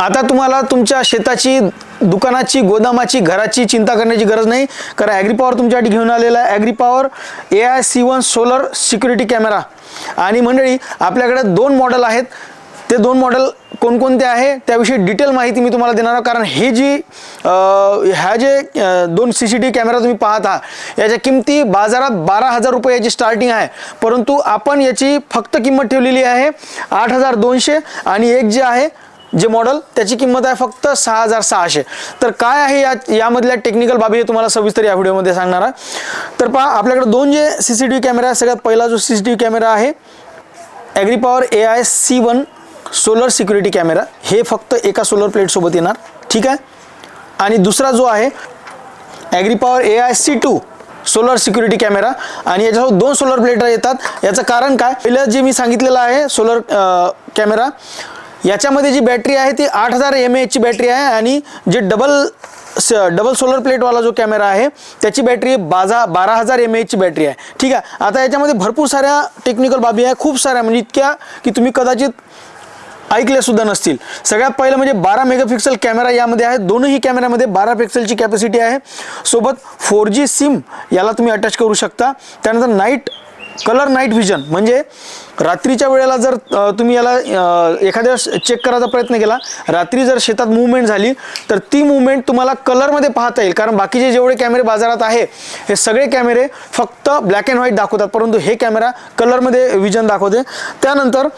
आता तुम्हाला तुमच्या शेताची दुकानाची गोदामाची घराची चिंता करण्याची गरज नाही. कारण ॲग्री पॉवर तुमच्यासाठी घेऊन आलेला आहे. Agri power A I C one solar security camera आणि मंडळी आपल्याकडे दोन मॉडेल आहेत. ते दोन मॉडेल कोणकोणते आहे त्याविषयी डिटेल माहिती मी तुम्हाला देणार आहे. कारण हे जी ह्या जे दोन सी सी टी कॅमेरा तुम्ही पाहत आहात याच्या किमती बाजारात बारा हजार रुपये याची स्टार्टिंग आहे. परंतु आपण याची फक्त किंमत ठेवलेली आहे आठ हजार दोनशे आणि एक जे आहे जे मॉडेल त्याची किंमत आहे फक्त सहा हजार सहाशे. तर काय आहे या यामधल्या टेक्निकल बाबी हे तुम्हाला सविस्तर या व्हिडिओमध्ये सांगणार आहे. तर पहा आपल्याकडे दोन जे C C T V camera आहे सगळ्यात पहिला जो C C T V camera आहे agri power A I C one solar security camera हे फक्त एका सोलर प्लेटसोबत येणार ठीक आहे? आणि दुसरा जो आहे agri power A I C two solar security camera आणि याच्यासोबत दोन सोलर प्लेट येतात. याचं कारण काय? पहिलं जे मी सांगितलेलं आहे सोलर कॅमेरा याच्यामध्ये जी बॅटरी आहे ती आठ हजार एम एचची बॅटरी आहे आणि जे डबल स डबल सोलर प्लेटवाला जो कॅमेरा आहे त्याची बॅटरी बाजा बारा हजार एम एचची बॅटरी आहे. ठीक आहे? आता याच्यामध्ये भरपूर साऱ्या टेक्निकल बाबी आहे. खूप साऱ्या म्हणजे इतक्या की तुम्ही कदाचित ऐकल्यासुद्धा नसतील. सगळ्यात पहिलं म्हणजे बारा मेगापिक्सल कॅमेरा यामध्ये आहे. दोनही कॅमेऱ्यामध्ये बारा पिक्सेलची कॅपॅसिटी आहे. सोबत फोर जी सिम याला तुम्ही अटॅच करू शकता. त्यानंतर नाईट कलर नाईट व्हिजन म्हणजे रात्रीच्या वेळेला जर तुम्ही याला एखाद्या चेक करायचा प्रयत्न केला रात्री जर शेतात मुवमेंट झाली तर ती मुवमेंट तुम्हाला कलरमध्ये पाहता येईल. कारण बाकीचे जेवढे कॅमेरे बाजारात आहे हे सगळे कॅमेरे फक्त ब्लॅक अँड व्हाईट दाखवतात. परंतु हे कॅमेरा कलरमध्ये व्हिजन दाखवते. त्यानंतर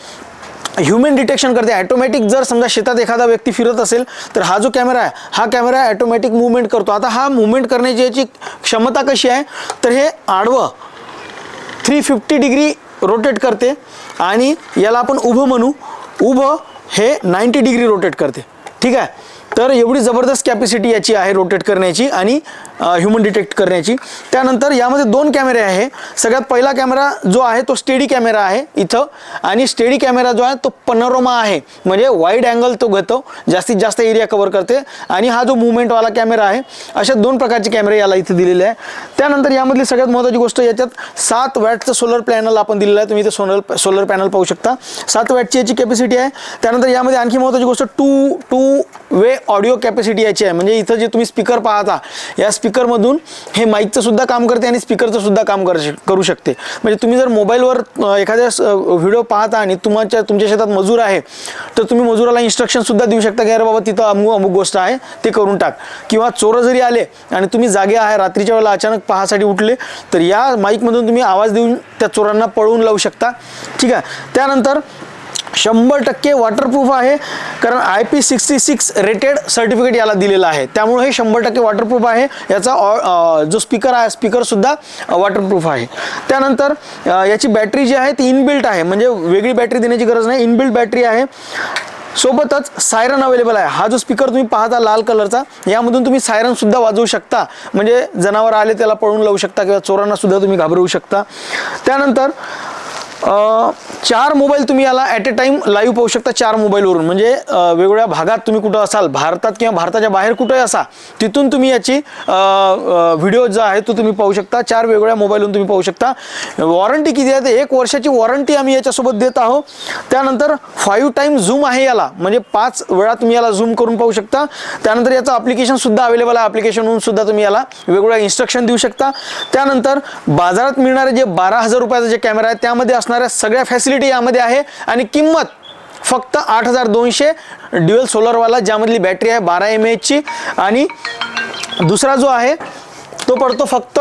ह्युमन डिटेक्शन करते. ॲटोमॅटिक जर समजा शेतात एखादा व्यक्ती फिरत असेल तर हा जो कॅमेरा आहे हा कॅमेरा ॲटोमॅटिक मुवमेंट करतो. आता हा मुवमेंट करण्याची याची क्षमता कशी आहे? तर हे आडवं थ्री फिफ्टी डिग्री रोटेट करते आणि याला आपण उभं म्हणू. उभं हे नाईंटी डिग्री रोटेट करते. ठीक आहे? तर एवढी जबरदस्त कॅपॅसिटी याची आहे रोटेट करण्याची आणि ह्युमन डिटेक्ट करण्याची. त्यानंतर यामध्ये दोन कॅमेरे आहे. सगळ्यात पहिला कॅमेरा जो आहे तो स्टेडी कॅमेरा आहे इथं. आणि स्टेडी कॅमेरा जो आहे तो पनोरोमा आहे. म्हणजे वाईड अँगल तो घेतो. जास्तीत जास्त एरिया कव्हर करते. आणि हा जो मुवमेंटवाला कॅमेरा आहे अशा दोन प्रकारचे कॅमेरे याला इथे दिलेले आहे. त्यानंतर यामधली सगळ्यात महत्त्वाची गोष्ट याच्यात सात वॅटचं सोलर पॅनल आपण दिलेलं आहे. तुम्ही इथे सोलर सोलर पॅनल पाहू शकता. सात वॅटची याची कॅपॅसिटी आहे. त्यानंतर यामध्ये आणखी महत्त्वाची गोष्ट two two way audio capacity याची आहे. म्हणजे इथं जे तुम्ही स्पीकर पाहता या स्पीकरमधून हे माईकचं सुद्धा काम करते आणि स्पीकरचं सुद्धा काम कर करू शकते. म्हणजे तुम्ही जर मोबाईलवर एखाद्या व्हिडिओ पाहता आणि तुमच्या तुमच्या शेतात मजूर आहे तर तुम्ही मजुराला इन्स्ट्रक्शनसुद्धा देऊ शकता की अरे बाबा तिथं अमुक अमुक गोष्ट आहे ते करून टाक. किंवा चोरं जरी आले आणि तुम्ही जागे आहे रात्रीच्या वेळेला अचानक पाहासाठी उठले तर या माईकमधून तुम्ही आवाज देऊन त्या चोरांना पळवून लावू शकता. ठीक आहे. त्यानंतर शंभर टक्के वॉटरप्रूफ आहे. कारण I P sixty six rated certificate याला दिलेलं आहे. त्यामुळे हे शंभर टक्के वॉटरप्रूफ आहे. याचा ऑ- जो स्पीकर आहे स्पीकरसुद्धा वॉटरप्रूफ आहे. त्यानंतर याची बॅटरी जी आहे ती इनबिल्ट आहे. म्हणजे वेगळी बॅटरी देण्याची गरज नाही. इनबिल्ट बॅटरी आहे. सोबतच सायरन अवेलेबल आहे. हा जो स्पीकर तुम्ही पाहता लाल कलरचा यामधून तुम्ही सायरन सुद्धा वाजवू शकता. म्हणजे जनावर आले त्याला पळून लावू शकता किंवा चोरांना सुद्धा तुम्ही घाबरवू शकता. त्यानंतर चार मोबाईल तुम्ही याला ॲट अ टाइम लाईव्ह पाहू शकता चार मोबाईलवरून. म्हणजे वेगवेगळ्या भागात तुम्ही कुठं असाल भारतात किंवा भारताच्या बाहेर कुठंही असा तिथून तुम्ही याची व्हिडिओ जो आहे तो तुम्ही पाहू शकता. चार वेगवेगळ्या मोबाईलवरून तुम्ही पाहू शकता. वॉरंटी किती आहे? तर एक वर्षाची वॉरंटी आम्ही याच्यासोबत देत आहोत. त्यानंतर फाईव्ह टाईम झूम आहे याला. म्हणजे पाच वेळा तुम्ही याला झूम करून पाहू शकता. त्यानंतर याचं ॲप्लिकेशनसुद्धा अवेलेबल आहे. ॲप्लिकेशनहून सुद्धा तुम्ही याला वेगवेगळ्या इन्स्ट्रक्शन देऊ शकता. त्यानंतर बाजारात मिळणारे जे बारा हजार रुपयाचा जे कॅमेरा आहे त्यामध्ये असणाऱ्या सगळ्या फॅसिलिटी यामध्ये आहे आणि किंमत फक्त आठ हजार दोनशे ड्युएल सोलरवाला ज्यामधली बॅटरी आहे बारा एम एचची आणि दुसरा जो आहे तो पडतो फक्त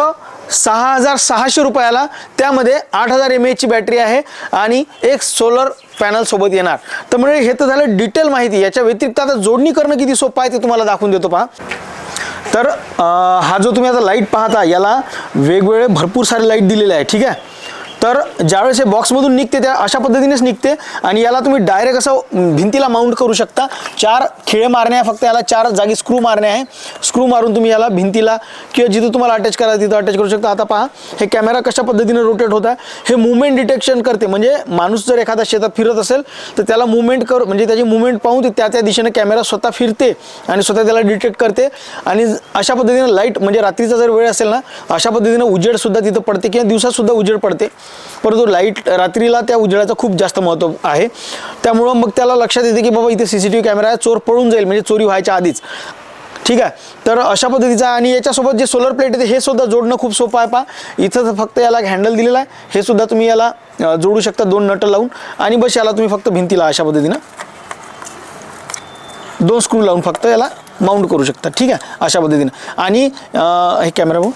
सहा हजार सहाशे रुपयाला. त्यामध्ये आठ हजार एम एचची बॅटरी आहे आणि एक सोलर पॅनल सोबत येणार. तर म्हणजे हे तर झालं डिटेल माहिती. याच्या व्यतिरिक्त आता जोडणी करणं किती सोपं आहे ते तुम्हाला दाखवून देतो पहा. तर हा जो तुम्ही आता लाइट पाहता याला वेगवेगळे भरपूर सारे लाइट दिलेले आहे ठीक आहे? तर ज्यावेळेस हे बॉक्समधून निघते त्या अशा पद्धतीनेच निघते आणि याला तुम्ही डायरेक्ट असं भिंतीला माउंट करू शकता. चार खिळे मारणे आहे फक्त याला चार जागी स्क्रू मारणे आहे. स्क्रू मारून तुम्ही याला भिंतीला किंवा जिथं तुम्हाला अटॅच करायला तिथं अटॅच करू शकता. आता पहा हे कॅमेरा कशा पद्धतीने रोटेट होत आहे? हे मुवमेंट डिटेक्शन करते. म्हणजे माणूस जर एखादा शेतात फिरत असेल तर त्याला मुवमेंट कर म्हणजे त्याची मुवमेंट पाहून ते त्या त्या दिशेने कॅमेरा स्वतः फिरते आणि स्वतः त्याला डिटेक्ट करते. आणि अशा पद्धतीने लाइट म्हणजे रात्रीचा जर वेळ असेल ना अशा पद्धतीने उजेड सुद्धा तिथं पडते किंवा दिवसात सुद्धा उजेड पडते. परंतु लाइट रात्रीला त्या उजेडाचं खूप जास्त महत्त्व आहे. त्यामुळं मग त्याला लक्षात येते की बाबा इथे C C T V camera आहे चोर पळून जाईल म्हणजे चोरी व्हायच्या आधीच. ठीक आहे? तर अशा पद्धतीचा आणि याच्यासोबत जे सोलर प्लेट आहे हे सुद्धा जोडणं खूप सोपं आहे पा इथं तर फक्त याला हँडल दिलेलं आहे. हे सुद्धा तुम्ही याला जोडू शकता दोन नटं लावून. आणि बस याला तुम्ही फक्त भिंतीला अशा पद्धतीनं दोन स्क्रू लावून फक्त याला माउंट करू शकता. ठीक आहे? अशा पद्धतीनं. आणि हे कॅमेरा भाऊ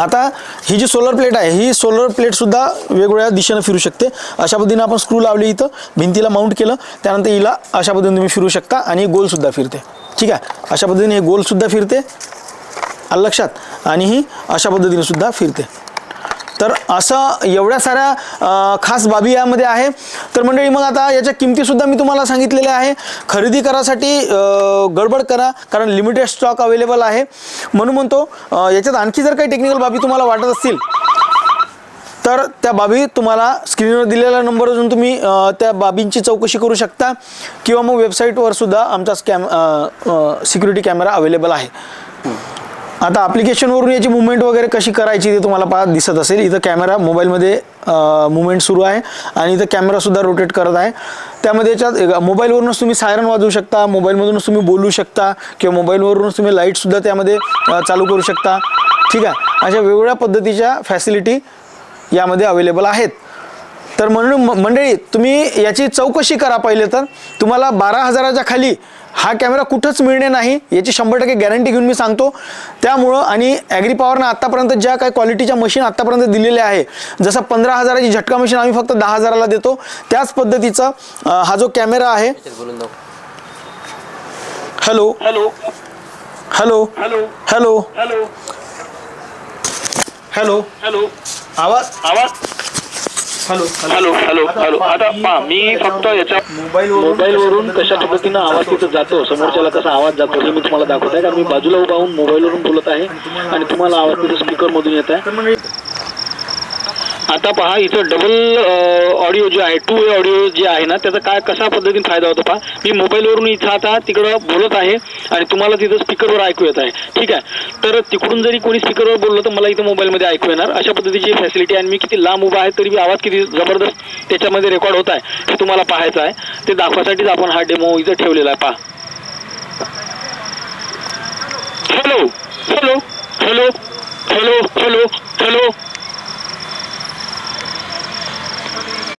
आता ही जी सोलर प्लेट आहे ही सोलर प्लेटसुद्धा वेगवेगळ्या दिशेनं फिरू शकते. अशा पद्धतीनं आपण स्क्रू लावली इथं भिंतीला माउंट केलं त्यानंतर हिला अशा पद्धतीने तुम्ही फिरू शकता आणि गोलसुद्धा फिरते. ठीक आहे? अशा पद्धतीने हे गोलसुद्धा फिरते. लक्षात? आणि ही अशा पद्धतीने सुद्धा फिरते. तर असं एवढ्या साऱ्या खास बाबी यामध्ये आहे. तर मंडळी मग आता याच्या किमतीसुद्धा मी तुम्हाला सांगितलेल्या आहे. खरेदी करासाठी गडबड करा कारण लिमिटेड स्टॉक अवेलेबल आहे. म्हणून म्हणतो याच्यात आणखी जर काही टेक्निकल बाबी तुम्हाला वाटत असतील तर त्या बाबी तुम्हाला स्क्रीनवर दिलेल्या नंबरवर जाऊन तुम्ही त्या बाबींची चौकशी करू शकता. किंवा मग वेबसाईटवर सुद्धा आमचा स्कॅम सिक्युरिटी कॅमेरा अवेलेबल आहे. आता ॲप्लिकेशनवरून याची मुवमेंट वगैरे कशी करायची ते तुम्हाला पाहत दिसत असेल. इथं कॅमेरा मोबाईलमध्ये मुवमेंट सुरू आहे आणि इथं कॅमेरासुद्धा रोटेट करत आहे. त्यामध्ये याच्यात मोबाईलवरूनच तुम्ही सायरन वाजवू शकता मोबाईलमधूनच तुम्ही बोलू शकता किंवा मोबाईलवरूनच तुम्ही लाईटसुद्धा त्यामध्ये चालू करू शकता. ठीक आहे? अशा वेगवेगळ्या पद्धतीच्या फॅसिलिटी यामध्ये अवेलेबल आहेत. तर म्हणून मंडळी तुम्ही याची चौकशी करा पहिले तर. तुम्हाला बारा हजाराच्या खाली हा कॅमेरा कुठंच मिळणे नाही. याची शंभर टक्के गॅरंटी घेऊन मी सांगतो. त्यामुळं आणि ॲग्री पॉवरनं आत्तापर्यंत ज्या काही क्वालिटीच्या मशीन आत्तापर्यंत दिलेल्या आहे जसं पंधरा हजाराची झटका मशीन आम्ही फक्त दहा हजाराला देतो. त्याच पद्धतीचा हा जो कॅमेरा आहे. Hello. Hello. Hello. Hello. Hello. Hello. Hello. आवाज? आवाज? Hello hello hello hello. आता पहा मी फक्त याच्या मोबाईलवरून कशा पद्धतीनं आवाज तिथं जातो समोरच्याला कसा आवाज जातो हे मी तुम्हाला दाखवत आहे. कारण मी बाजूला उभा होऊन मोबाईलवरून बोलत आहे आणि तुम्हाला आवाज तिथं स्पीकर मधून येत आहे. आता पहा इथं डबल ऑडिओ जे आहे टू वे ऑडिओ जे आहे ना त्याचा काय कशा पद्धतीने फायदा होतो पहा. मी मोबाईलवरून इथं आता तिकडं बोलत आहे आणि तुम्हाला तिथं स्पीकरवर ऐकू येत आहे. ठीक आहे? तर तिकडून जरी कोणी स्पीकरवर बोललं तर मला इथं मोबाईलमध्ये ऐकू येणार. अशा पद्धतीची फॅसिलिटी आणि मी किती लांब उभा आहे तरी बी आवाज किती जबरदस्त त्याच्यामध्ये रेकॉर्ड होत आहे हे तुम्हाला पाहायचं आहे. ते दाखवासाठीच आपण हा डेमो इथं ठेवलेला आहे पहा. Hello hello hello hello hello hello